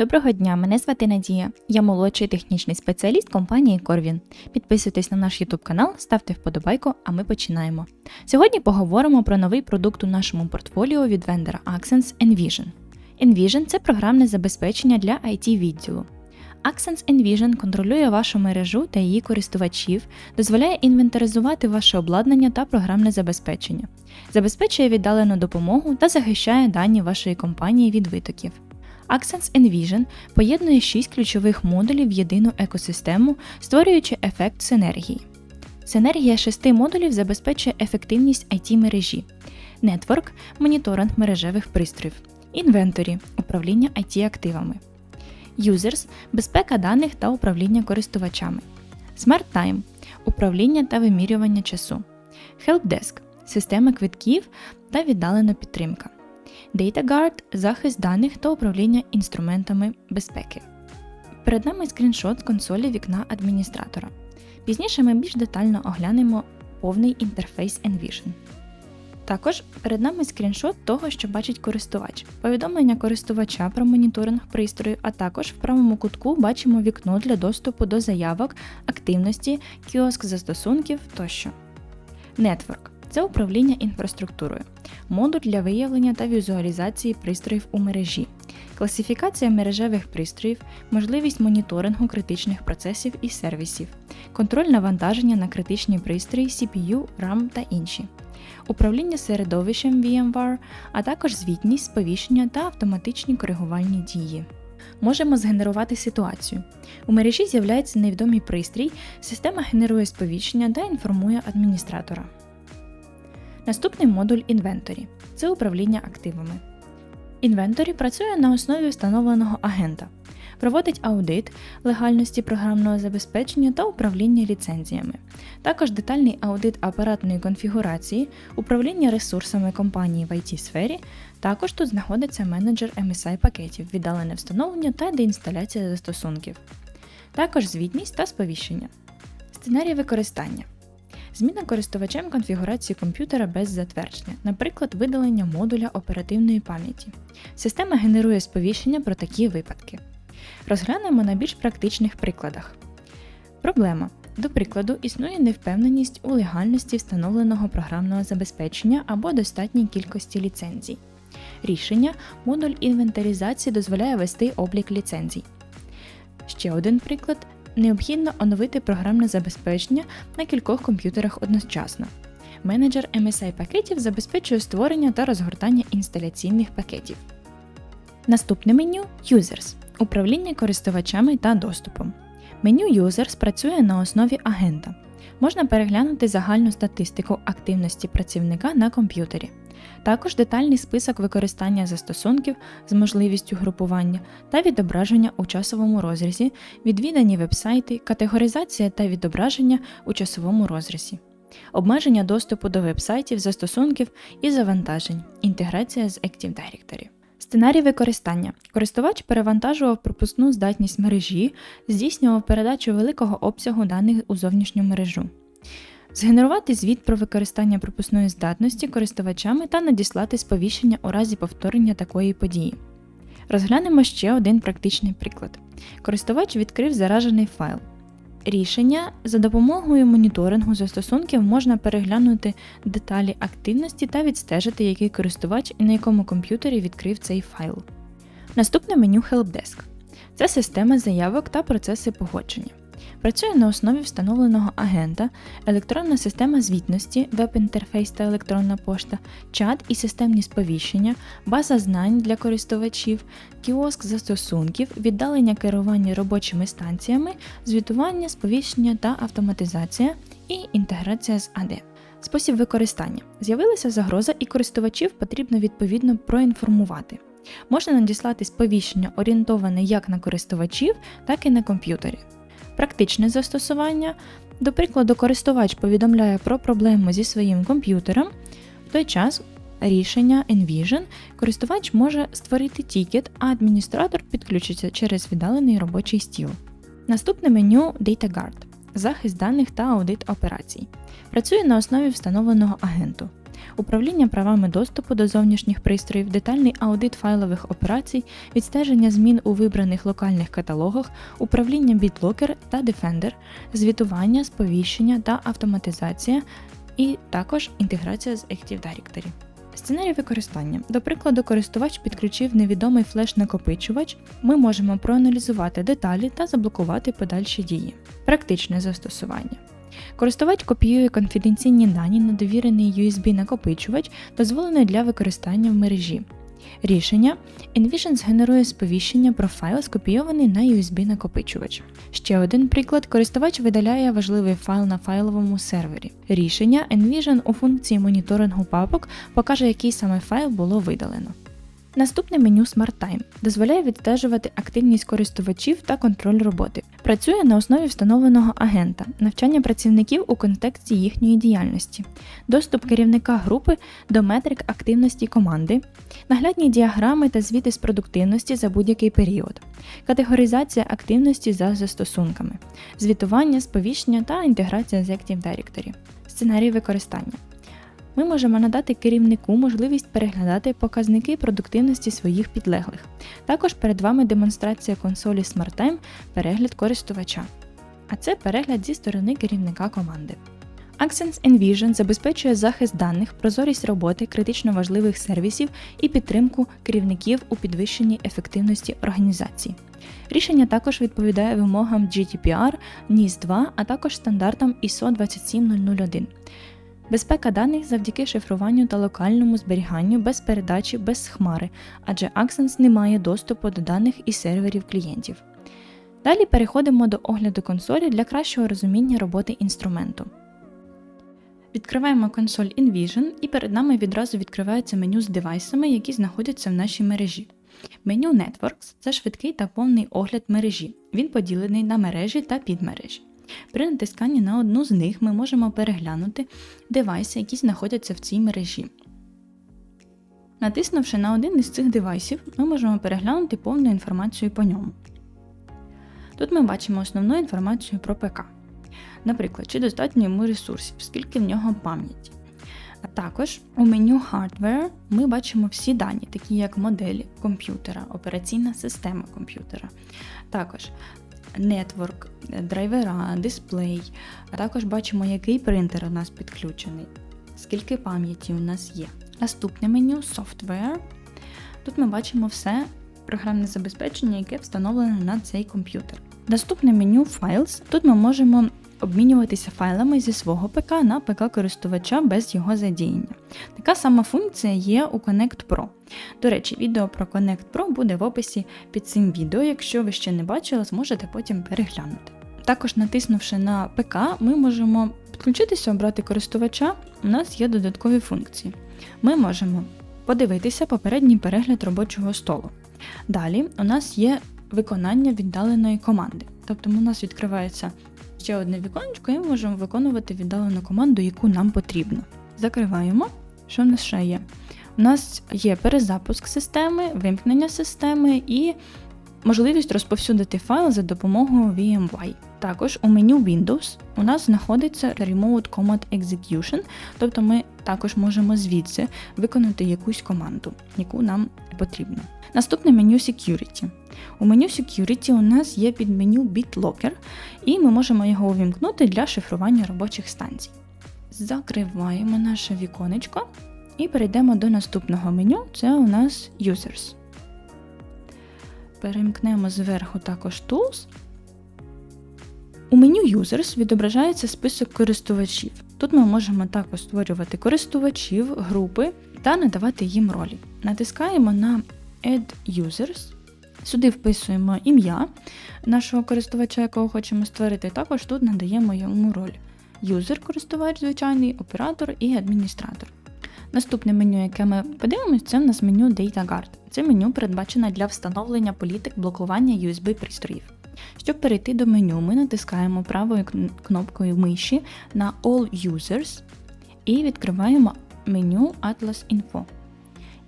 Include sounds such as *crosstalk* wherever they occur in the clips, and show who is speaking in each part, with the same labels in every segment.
Speaker 1: Доброго дня, мене звати Надія. Я молодший технічний спеціаліст компанії Corvin. Підписуйтесь на наш YouTube канал, ставте вподобайку, а ми починаємо. Сьогодні поговоримо про новий продукт у нашому портфоліо від вендора Accents Envision. Envision – це програмне забезпечення для IT відділу. Accents Envision контролює вашу мережу та її користувачів, дозволяє інвентаризувати ваше обладнання та програмне забезпечення, забезпечує віддалену допомогу та захищає дані вашої компанії від витоків. Accents Envision поєднує 6 ключових модулів в єдину екосистему, створюючи ефект синергії. Синергія шести модулів забезпечує ефективність IT мережі, Network – моніторинг мережевих пристроїв, Inventory – управління IT активами, Users – безпека даних та управління користувачами, Smart Time – управління та вимірювання часу, Helpdesk – система квитків та віддалена підтримка. DataGuard – захист даних та управління інструментами безпеки. Перед нами скріншот з консолі вікна адміністратора. Пізніше ми більш детально оглянемо повний інтерфейс Envision. Також перед нами скріншот того, що бачить користувач, повідомлення користувача про моніторинг пристрою, а також в правому кутку бачимо вікно для доступу до заявок, активності, кіоск застосунків тощо. Network це управління інфраструктурою, модуль для виявлення та візуалізації пристроїв у мережі, класифікація мережевих пристроїв, можливість моніторингу критичних процесів і сервісів, контроль навантаження на критичні пристрої CPU, RAM та інші, управління середовищем VMware, а також звітність, сповіщення та автоматичні коригувальні дії. Можемо згенерувати ситуацію. У мережі з'являється невідомий пристрій, система генерує сповіщення та інформує адміністратора. Наступний модуль Inventory – це управління активами. Inventory працює на основі встановленого агента, проводить аудит легальності програмного забезпечення та управління ліцензіями, також детальний аудит апаратної конфігурації, управління ресурсами компанії в it сфері. Також тут знаходиться менеджер MSI пакетів, віддалене встановлення та деінсталяція застосунків, також звітність та сповіщення. Сценарій використання. Зміна користувачем конфігурації комп'ютера без затвердження, наприклад, видалення модуля оперативної пам'яті. Система генерує сповіщення про такі випадки. Розглянемо на більш практичних прикладах. Проблема. До прикладу, існує невпевненість у легальності встановленого програмного забезпечення або достатній кількості ліцензій. Рішення модуль інвентаризації дозволяє вести облік ліцензій. Ще один приклад необхідно оновити програмне забезпечення на кількох комп'ютерах одночасно. Менеджер MSI пакетів забезпечує створення та розгортання інсталяційних пакетів. Наступне меню Users управління користувачами та доступом. Меню Users працює на основі агента. Можна переглянути загальну статистику активності працівника на комп'ютері. Також детальний список використання застосунків з можливістю групування та відображення у часовому розрізі, відвідані вебсайти, категоризація та відображення у часовому розрізі, обмеження доступу до вебсайтів, застосунків і завантажень, інтеграція з Active Directory. Сценарій використання. Користувач перевантажував пропускну здатність мережі, здійснював передачу великого обсягу даних у зовнішню мережу. Згенерувати звіт про використання пропускної здатності користувачами та надіслати сповіщення у разі повторення такої події. Розглянемо ще один практичний приклад. Користувач відкрив заражений файл. Рішення за допомогою моніторингу застосунків можна переглянути деталі активності та відстежити, який користувач і на якому комп'ютері відкрив цей файл. Наступне меню Helpdesk це система заявок та процеси погодження. Працює на основі встановленого агента, електронна система звітності, веб-інтерфейс та електронна пошта, чат і системні сповіщення, база знань для користувачів, кіоск застосунків, віддалення керування робочими станціями, звітування, сповіщення та автоматизація і інтеграція з AD. Спосіб використання. З'явилася загроза, і користувачів потрібно відповідно проінформувати. Можна надіслати сповіщення орієнтоване як на користувачів, так і на комп'ютері. Практичне застосування. До прикладу, користувач повідомляє про проблему зі своїм комп'ютером. В той час рішення Envision користувач може створити тікет, а адміністратор підключиться через віддалений робочий стіл. Наступне меню DataGuard захист даних та аудит операцій. Працює на основі встановленого агенту. Управління правами доступу до зовнішніх пристроїв, детальний аудит файлових операцій, відстеження змін у вибраних локальних каталогах, управління BitLocker та Defender, звітування, сповіщення та автоматизація, і також інтеграція з Active Directory. Сценарій використання. До прикладу, користувач підключив невідомий флеш-накопичувач. Ми можемо проаналізувати деталі та заблокувати подальші дії. Практичне застосування. Користувач копіює конфіденційні дані на довірений USB-накопичувач, дозволений для використання в мережі. Рішення Envision згенерує сповіщення про файл, скопійований на USB-накопичувач. Ще один приклад: користувач видаляє важливий файл на файловому сервері. Рішення Envision у функції моніторингу папок покаже, який саме файл було видалено. Наступне меню Smart Time. Дозволяє відстежувати активність користувачів та контроль роботи. Працює на основі встановленого агента, навчання працівників у контексті їхньої діяльності, доступ керівника групи до метрик активності команди, наглядні діаграми та звіти з продуктивності за будь-який період, категоризація активності за застосунками, звітування, сповіщення та інтеграція з Active Directory, сценарій використання ми можемо надати керівнику можливість переглядати показники продуктивності своїх підлеглих. Також перед вами демонстрація консолі SmartTime, перегляд користувача. А це перегляд зі сторони керівника команди. Accents Envision забезпечує захист даних, прозорість роботи критично важливих сервісів і підтримку керівників у підвищенні ефективності організації. Рішення також відповідає вимогам GDPR, NIS 2, а також стандартам ISO 27001. Безпека даних завдяки шифруванню та локальному зберіганню без передачі без хмари, адже Accents не має доступу до даних і серверів клієнтів. Далі переходимо до огляду консолі для кращого розуміння роботи інструменту. Відкриваємо консоль InVision і перед нами відразу відкривається меню з девайсами, які знаходяться в нашій мережі. Меню Networks це швидкий та повний огляд мережі. Він поділений на мережі та підмережі. При натисканні на одну з них ми можемо переглянути девайси, які знаходяться в цій мережі. Натиснувши на один із цих девайсів, ми можемо переглянути повну інформацію по ньому. Тут ми бачимо основну інформацію про ПК. Наприклад, чи достатньо йому ресурсів, скільки в нього пам'яті. А також у меню Hardware ми бачимо всі дані, такі як моделі комп'ютера, операційна система комп'ютера. Також нетворк, драйвера, дисплей. А також бачимо, який принтер у нас підключений, скільки пам'яті у нас є. Наступне меню Software. Тут ми бачимо все програмне забезпечення, яке встановлене на цей комп'ютер. Наступне меню Files. Тут ми можемо обмінюватися файлами зі свого ПК на ПК користувача без його задіяння. Така сама функція є у Connect Pro. До речі, відео про Connect Pro буде в описі під цим відео. Якщо ви ще не бачили, зможете потім переглянути. Також натиснувши на ПК, ми можемо підключитися, обрати користувача. У нас є додаткові функції. Ми можемо подивитися попередній перегляд робочого столу. Далі у нас є виконання віддаленої команди. Тобто у нас відкривається ще одне віконечко і ми можемо виконувати віддалену команду, яку нам потрібно. Закриваємо, що в нас ще є? У нас є перезапуск системи, вимкнення системи і можливість розповсюдити файл за допомогою VMware. Також у меню Windows у нас знаходиться Remote Command Execution, тобто ми також можемо звідси виконати якусь команду, яку нам потрібно. Наступне меню Security. У меню Security у нас є підменю BitLocker, і ми можемо його увімкнути для шифрування робочих станцій. Закриваємо наше віконечко і перейдемо до наступного меню це у нас Users. Перемкнемо зверху також Tools. У меню Users відображається список користувачів. Тут ми можемо також створювати користувачів, групи та надавати їм ролі. Натискаємо на Add Users. Сюди вписуємо ім'я нашого користувача, якого хочемо створити. Також тут надаємо йому роль юзер-користувач, звичайний, оператор і адміністратор. Наступне меню, яке ми подивимося, це в нас меню Data Guard. Це меню передбачене для встановлення політик блокування USB-пристроїв. Щоб перейти до меню, ми натискаємо правою кнопкою миші на All Users і відкриваємо меню Atlas Info.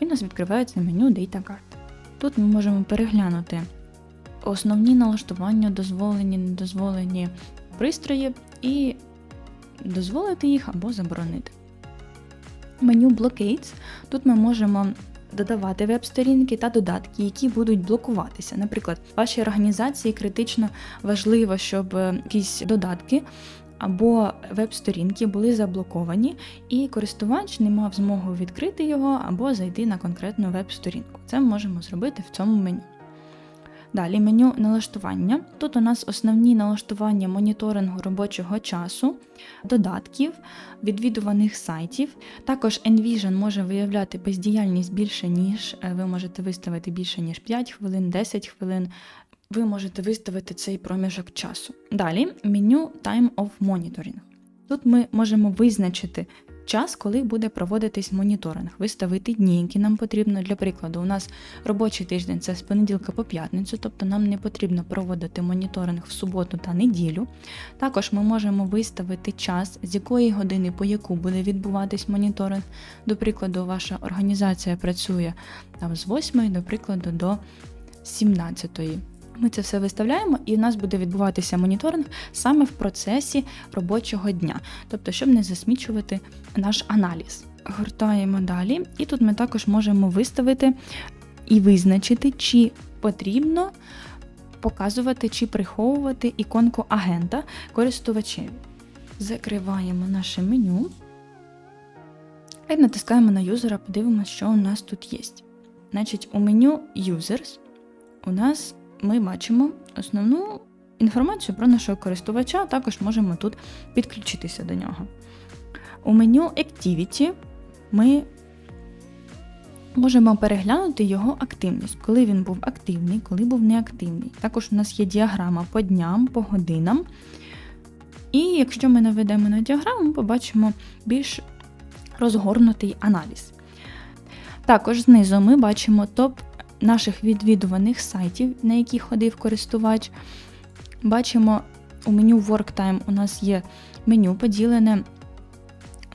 Speaker 1: І в нас відкривається меню Data Guard. Тут ми можемо переглянути основні налаштування, дозволені, недозволені пристрої і дозволити їх або заборонити. меню Blockades. Тут ми можемо додавати веб-сторінки та додатки, які будуть блокуватися. Наприклад, вашій організації критично важливо, щоб е, якісь додатки. Або веб-сторінки були заблоковані, і користувач не мав змогу відкрити його або зайти на конкретну веб-сторінку. Це ми можемо зробити в цьому меню. Далі меню налаштування. Тут у нас основні налаштування моніторингу робочого часу, додатків, відвідуваних сайтів. Також Envision може виявляти бездіяльність більше, ніж е, ви можете виставити більше, ніж 5 хвилин, 10 хвилин. Ви можете виставити цей проміжок часу. Далі меню Time of Monitoring. Тут ми можемо визначити час, коли буде проводитись моніторинг, виставити дні, які нам потрібно. Для прикладу, у нас робочий тиждень це з понеділка по п'ятницю, тобто нам не потрібно проводити моніторинг в суботу та неділю. Також ми можемо виставити час, з якої години по яку буде відбуватись моніторинг. До прикладу, ваша організація працює там з 8, до прикладу, до 17. Ми це все виставляємо, і у нас буде відбуватися моніторинг саме в процесі робочого дня, тобто, щоб не засмічувати наш аналіз. Гортаємо далі, і тут ми також можемо виставити і визначити, чи потрібно показувати чи приховувати іконку агента користувачеві. Закриваємо наше меню і натискаємо на юзера, подивимося, що у нас тут є. Значить, у меню Users у нас ми бачимо основну інформацію про нашого користувача, також можемо тут підключитися до нього. У меню Activity ми можемо переглянути його активність, коли він був активний, коли був неактивний. Також у нас є діаграма по дням, по годинам. І якщо ми наведемо на діаграму, ми побачимо більш розгорнутий аналіз. Також знизу ми бачимо топ наших відвідуваних сайтів, на які ходив користувач. Бачимо, у меню WorkTime у нас є меню поділене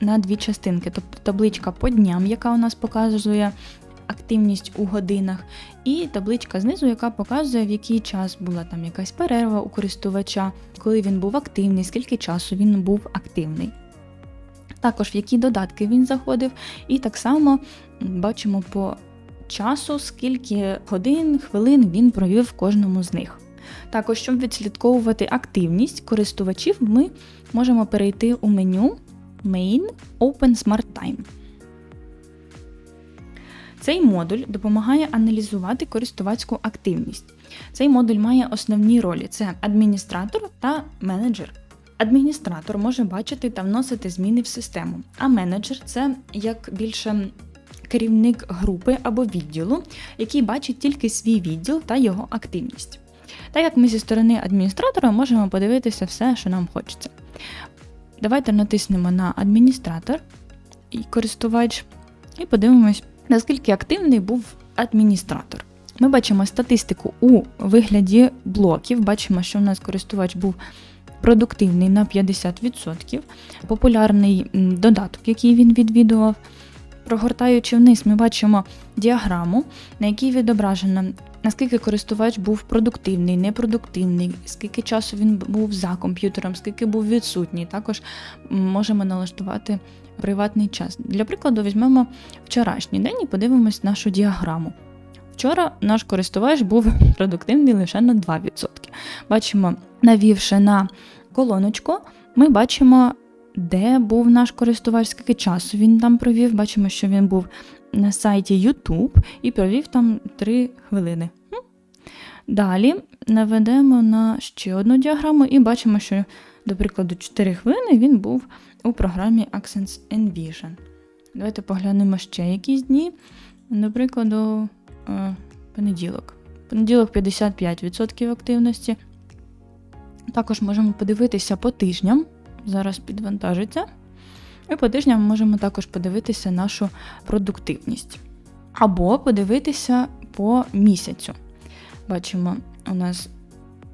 Speaker 1: на дві частинки, тобто табличка по дням, яка у нас показує активність у годинах, і табличка знизу, яка показує, в який час була там якась перерва у користувача, коли він був активний, скільки часу він був активний. Також в які додатки він заходив, і так само бачимо по часу, скільки годин, хвилин він провів в кожному з них. Також, щоб відслідковувати активність користувачів, ми можемо перейти у меню Main Open Smart Time. Цей модуль допомагає аналізувати користувацьку активність. Цей модуль має основні ролі: це адміністратор та менеджер. Адміністратор може бачити та вносити зміни в систему, а менеджер це як більше керівник групи або відділу, який бачить тільки свій відділ та його активність. Так як ми зі сторони адміністратора можемо подивитися все, що нам хочеться. Давайте натиснемо на адміністратор і користувач, і подивимось, наскільки активний був адміністратор. Ми бачимо статистику у вигляді блоків, бачимо, що у нас користувач був продуктивний на 50%, популярний додаток, який він відвідував. Прогортаючи вниз, ми бачимо діаграму, на якій відображено, наскільки користувач був продуктивний, непродуктивний, скільки часу він був за комп'ютером, скільки був відсутній. Також можемо налаштувати приватний час. Для прикладу, візьмемо вчорашній день і подивимось нашу діаграму. Вчора наш користувач був *laughs* продуктивний лише на 2%. Бачимо, навівши на колоночку, ми бачимо де був наш користувач, скільки часу він там провів. Бачимо, що він був на сайті YouTube і провів там 3 хвилини. Далі наведемо на ще одну діаграму і бачимо, що, до прикладу, 4 хвилини він був у програмі Accents Envision. Давайте поглянемо ще якісь дні. До прикладу, е, понеділок. Понеділок 55% активності. Також можемо подивитися по тижням зараз підвантажиться. І по тижням ми можемо також подивитися нашу продуктивність. Або подивитися по місяцю. Бачимо, у нас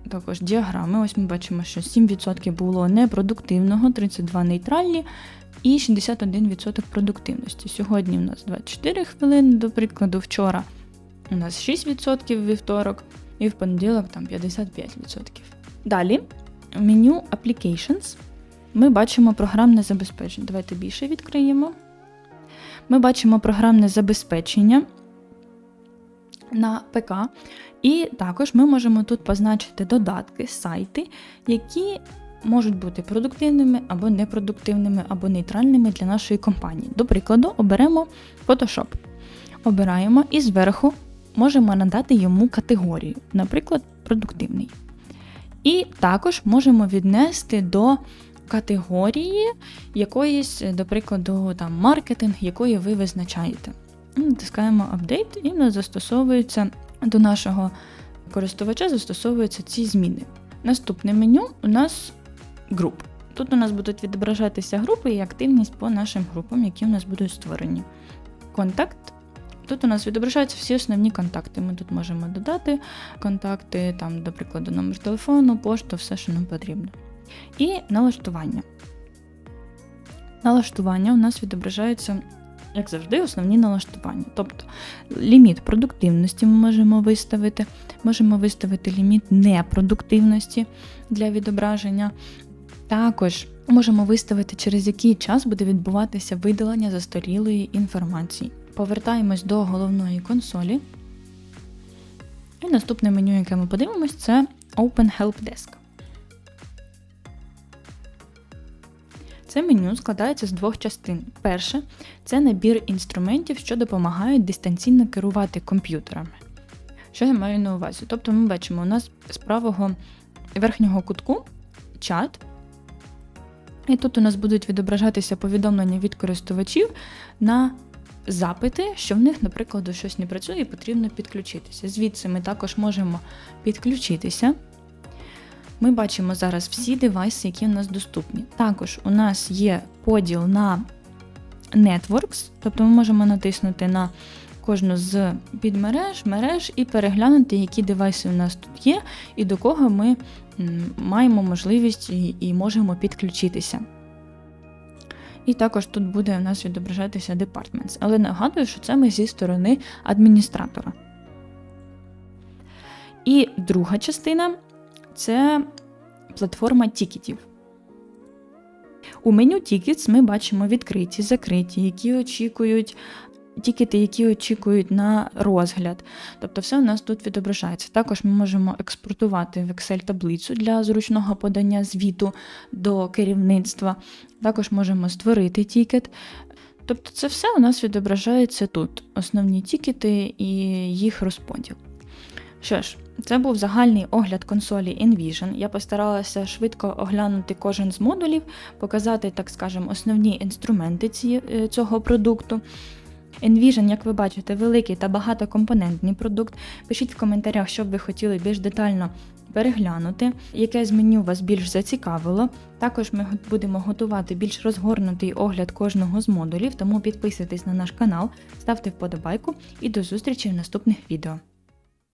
Speaker 1: також діаграми. Ось ми бачимо, що 7% було непродуктивного, 32 нейтральні і 61% продуктивності. Сьогодні у нас 24 хвилини, до прикладу, вчора у нас 6% вівторок, і в понеділок там 55%. Далі меню Applications ми бачимо програмне забезпечення. Давайте більше відкриємо. Ми бачимо програмне забезпечення на ПК, і також ми можемо тут позначити додатки, сайти, які можуть бути продуктивними або непродуктивними, або нейтральними для нашої компанії. До прикладу, оберемо Photoshop. Обираємо і зверху можемо надати йому категорію, наприклад, продуктивний. І також можемо віднести до категорії якоїсь, до прикладу, там маркетинг, якої ви визначаєте. Натискаємо Update і в нас застосовується до нашого користувача застосовуються ці зміни. Наступне меню у нас груп. Тут у нас будуть відображатися групи і активність по нашим групам, які у нас будуть створені. Контакт. Тут у нас відображаються всі основні контакти. Ми тут можемо додати контакти, там, до прикладу, номер телефону, пошту, все, що нам потрібно. І налаштування. Налаштування у нас відображаються, як завжди, основні налаштування. Тобто ліміт продуктивності ми можемо виставити, можемо виставити ліміт непродуктивності для відображення. Також можемо виставити, через який час буде відбуватися видалення застарілої інформації. Повертаємось до головної консолі. І наступне меню, яке ми подивимось, це Open Help Desk. Це меню складається з двох частин. Перше це набір інструментів, що допомагають дистанційно керувати комп'ютерами. Що я маю на увазі? Тобто ми бачимо, у нас з правого верхнього кутку чат. І тут у нас будуть відображатися повідомлення від користувачів на запити, що в них, наприклад, щось не працює і потрібно підключитися. Звідси ми також можемо підключитися. Ми бачимо зараз всі девайси, які у нас доступні. Також у нас є поділ на Networks, тобто ми можемо натиснути на кожну з підмереж, мереж і переглянути, які девайси у нас тут є, і до кого ми маємо можливість і, і можемо підключитися. І також тут буде у нас відображатися Departments. Але нагадую, що це ми зі сторони адміністратора. І друга частина це платформа тікетів. У меню Tickets ми бачимо відкриті, закриті, які очікують. Тікети, які очікують на розгляд. Тобто все у нас тут відображається. Також ми можемо експортувати в Excel-таблицю для зручного подання звіту до керівництва. Також можемо створити тікет. Тобто, це все у нас відображається тут. Основні тікети і їх розподіл. Що ж, це був загальний огляд консолі Envision. Я постаралася швидко оглянути кожен з модулів, показати, так скажемо, основні інструменти е, цього продукту. Envision, як ви бачите, великий та багатокомпонентний продукт. Пишіть в коментарях, що б ви хотіли більш детально переглянути, яке з меню вас більш зацікавило. Також ми будемо готувати більш розгорнутий огляд кожного з модулів, тому підписуйтесь на наш канал, ставте вподобайку і до зустрічі в наступних відео.